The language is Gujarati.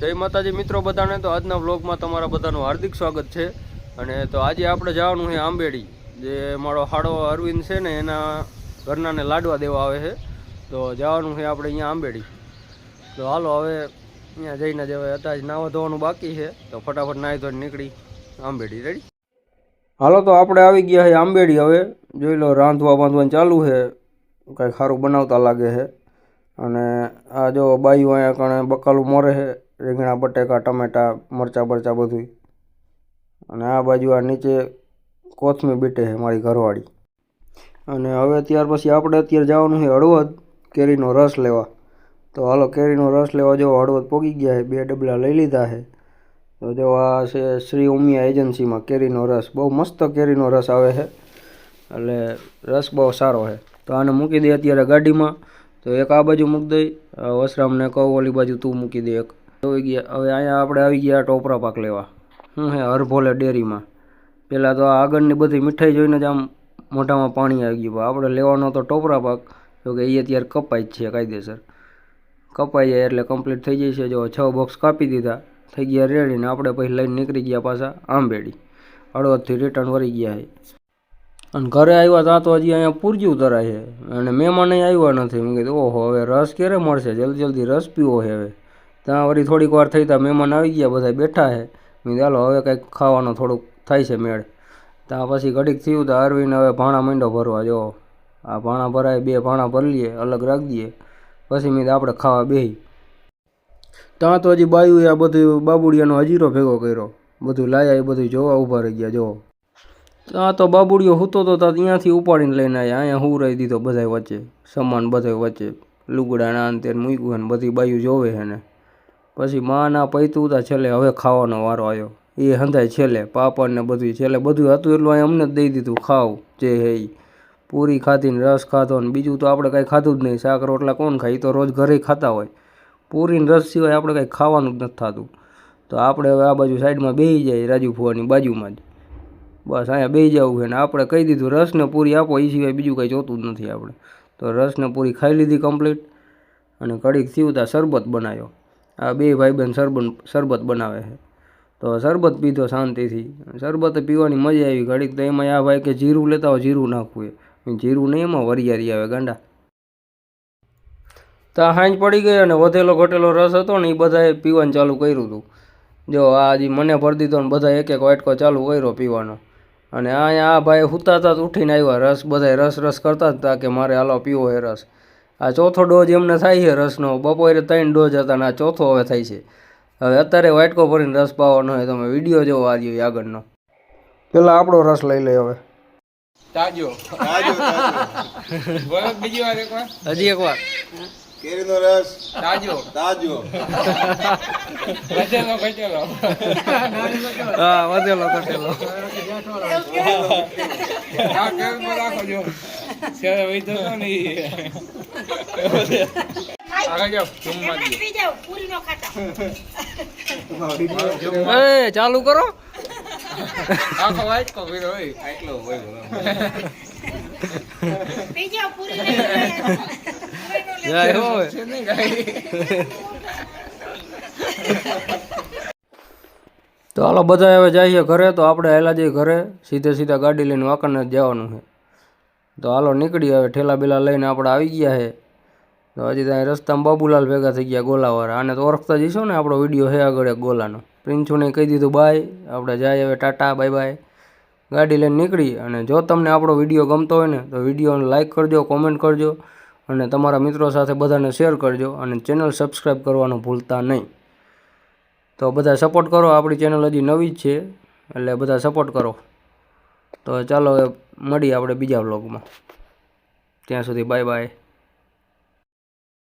જય માતાજી, મિત્રો, બધાને તો આજના વ્લોગમાં તમારા બધાનું હાર્દિક સ્વાગત છે. અને તો આજે આપણે જવાનું છે આંબેડી, જે મારો હાડો અરવિંદ છે ને, એના ઘરનાને લાડવા દેવા આવે છે. તો જવાનું છે આપણે અહીંયા આંબેડી. તો હાલો હવે અહીંયા જઈને જવાય અત્યારે નાવા ધોવાનું બાકી છે. તો ફટાફટ નાહી ધોઈને નીકળી આંબેડી. રેડી હાલો તો આપણે આવી ગયા છે આંબેડી હવે. જોઈ લો, રાંધવા બાંધવાનું ચાલુ છે. કંઈક સારું બનાવતા લાગે છે. અને આ જો બાયું અહીંયા કણે બકાલું મોરે છે. રીંગણા, બટેકા, ટમેટા, મરચાં, બરચાં બધું અને આ બાજુ આ નીચે કોથમી બીટે છે મારી ઘરવાળી. અને હવે ત્યાર પછી આપણે અત્યારે જવાનું છે હળવદ, કેરીનો રસ લેવા. તો હાલો, કેરીનો રસ લેવા જો હળવદ પોગી ગયા છે, બે ડબલા લઈ લીધા છે. તો જો આ છે શ્રી ઉમિયા એજન્સીમાં કેરીનો રસ. બહુ મસ્ત કેરીનો રસ આવે છે. એટલે રસ બહુ સારો છે. તો આને મૂકી દે અત્યારે ગાડીમાં. તો એક આ બાજુ મૂકી દઈ વસરામને કહું, ઓલી બાજુ તું મૂકી દે એક. આવી ગયા, હવે અહીંયા આપણે આવી ગયા ટોપરા પાક લેવા. શું હે હરભોલે ડેરીમાં. પહેલાં તો આગળની બધી મીઠાઈ જોઈને જ આમ મોઢામાં પાણી આવી ગયું. આપણે લેવાનો તો ટોપરા પાક જોકે એ અત્યારે કપાય જ છે કાયદેસર. કપાઈ જાય એટલે કમ્પ્લીટ થઈ જાય છે જો છ બોક્સ કાપી દીધા, થઈ ગયા રેડીને આપણે પછી લઈને નીકળી ગયા પાછા આંબેડી. હળવદથી રિટર્ન વળી ગયા છે અને ઘરે આવ્યા ત્યાં તો હજી અહીંયા પૂરજ્યું તરાય છે અને મહેમાન આવ્યા નથી. મેં કીધું, ઓહો, હવે રસ ક્યારે મળશે? જલ્દી જલ્દી રસ પીવો છે હવે. ત્યાં વળી થોડીક વાર થઈ ત્યાં મહેમાન આવી ગયા બધા બેઠા છે. મેં ચાલો હવે કંઈક ખાવાનું થોડુંક થાય છે મેળ. ત્યાં પછી ઘડીક થયું તો અરવિંદ હવે ભાણા માંડો ભરવા, જો, આ ભાણા ભરાય, બે ભાણા ભરી લઈએ અલગ રાખી દઈએ. પછી મેં આપણે ખાવા બેહી. ત્યાં તો હજી બાયુએ આ બધું બાબુડિયાનો હજીરો ભેગો કર્યો. બધું લાયા, એ બધું જોવા ઊભા રહી ગયા, જો. ત્યાં તો બાબુડિયો હૂતો તો ત્યાં ત્યાંથી ઉપાડીને લઈને આવ્યા અહીંયા હુરાઈ દીધો બધા વચ્ચે, સામાન બધા વચ્ચે. લુગડા ના અંતે મૂક્યું ને બધી બાયું જોવે છે ને. પછી માના પૈતું હતા છેલ્લે હવે ખાવાનો વારો આવ્યો એ હંધાય છેલ્લે પાપડ ને બધું છેલ્લે બધું હતું એટલું અહીં અમને જ દઈ દીધું, ખાવ, જે હે પૂરી ખાધીને રસ ખાધો ને બીજું તો આપણે કાંઈ ખાધું જ નહીં. શાક, રોટલા કોણ ખાય? તો રોજ ઘરે ખાતા હોય. પૂરીને રસ સિવાય આપણે કાંઈ ખાવાનું જ નથી થતું. તો આપણે હવે આ બાજુ સાઈડમાં બેસી જાય રાજુ ફુવાની બાજુમાં જ. બસ અહીંયા બેસી જવું છે ને આપણે કહી દીધું રસ ને પૂરી આપો એ સિવાય બીજું કંઈ જોતું જ નથી આપણે. તો રસ ને પૂરી ખાઈ લીધી કમ્પ્લીટ અને કડીક થયું ત્યાં શરબત બનાવ્યો આ બે ભાઈ બહેન શરબત બનાવે છે. તો શરબત પીધો શાંતિથી. શરબત પીવાની મજા આવી ઘડીક તો એમાં આ ભાઈ કે જીરું લેતા હોય જીરું નાખવું એ જીરું નહીં એમાં વરિયારી આવે ગાંડા. ત્યાં હાંજ પડી ગઈ અને વધેલો ઘટેલો રસ હતો ને એ બધાએ પીવાનું ચાલુ કર્યું હતું. જો આ હજી મને ભરી દીધો ને બધા એક એક વાટકો ચાલુ કર્યો પીવાનો. અને અહીંયા આ ભાઈ હુતા હતા તો ઉઠીને આવ્યા. રસ બધાય રસ રસ કરતા હતા કે મારે હાલો પીવો એ રસ. આ ચોથો ડોઝ એમને થાય છે રસનો. બપોરે ત્રણ ડોઝ હતા અને આ ચોથો હવે થાય છે. હવે અત્યારે વાટકો ભરીને રસ પાવાનો હોય તમે વીડિયો જોવો આ રહ્યો આગળનો. પેલા આપણો રસ લઈ લે હવે. તાજો. તાજો બોલો બીજી વાર એકવાર. હજી એક વાર કેરીનો રસ. તાજો. તાજો. હા વધેલો ઘટેલો. આ કેમ રાખો જો. સેવે વઈ તો તો નહીં ચાલુ કરો. તો હાલો બધા હવે જઈએ ઘરે તો આપણે હેલા જઈએ ઘરે સીધે સીધા ગાડી લઈને વાંકણને જવાનું છે. તો હાલો નીકળી હવે ઠેલા બેલા લઈને આપણે આવી ગયા છે તો હજી ત્યાં રસ્તામાં બાબુલાલ ભેગા થઈ ગયા ગોલાવાળા. આને તો ઓળખતા જઈશું ને આપણો વીડિયો હે આગળ એક ગોલાનો. પ્રિન્સુને કહી દીધું, બાય, આપણે જાય હવે ટાટા, બાય બાય. ગાડી લઈને નીકળી અને જો તમને આપણો વીડિયો ગમતો હોય ને તો વિડીયોને લાઇક કરજો, કોમેન્ટ કરજો અને તમારા મિત્રો સાથે બધાને શેર કરજો અને ચેનલ સબસ્ક્રાઈબ કરવાનું ભૂલતા નહીં. તો બધા સપોર્ટ કરો, આપણી ચેનલ હજી નવી જ છે એટલે બધા સપોર્ટ કરો. તો ચાલો મળીએ આપણે બીજા વ્લોગમાં ત્યાં સુધી બાય બાય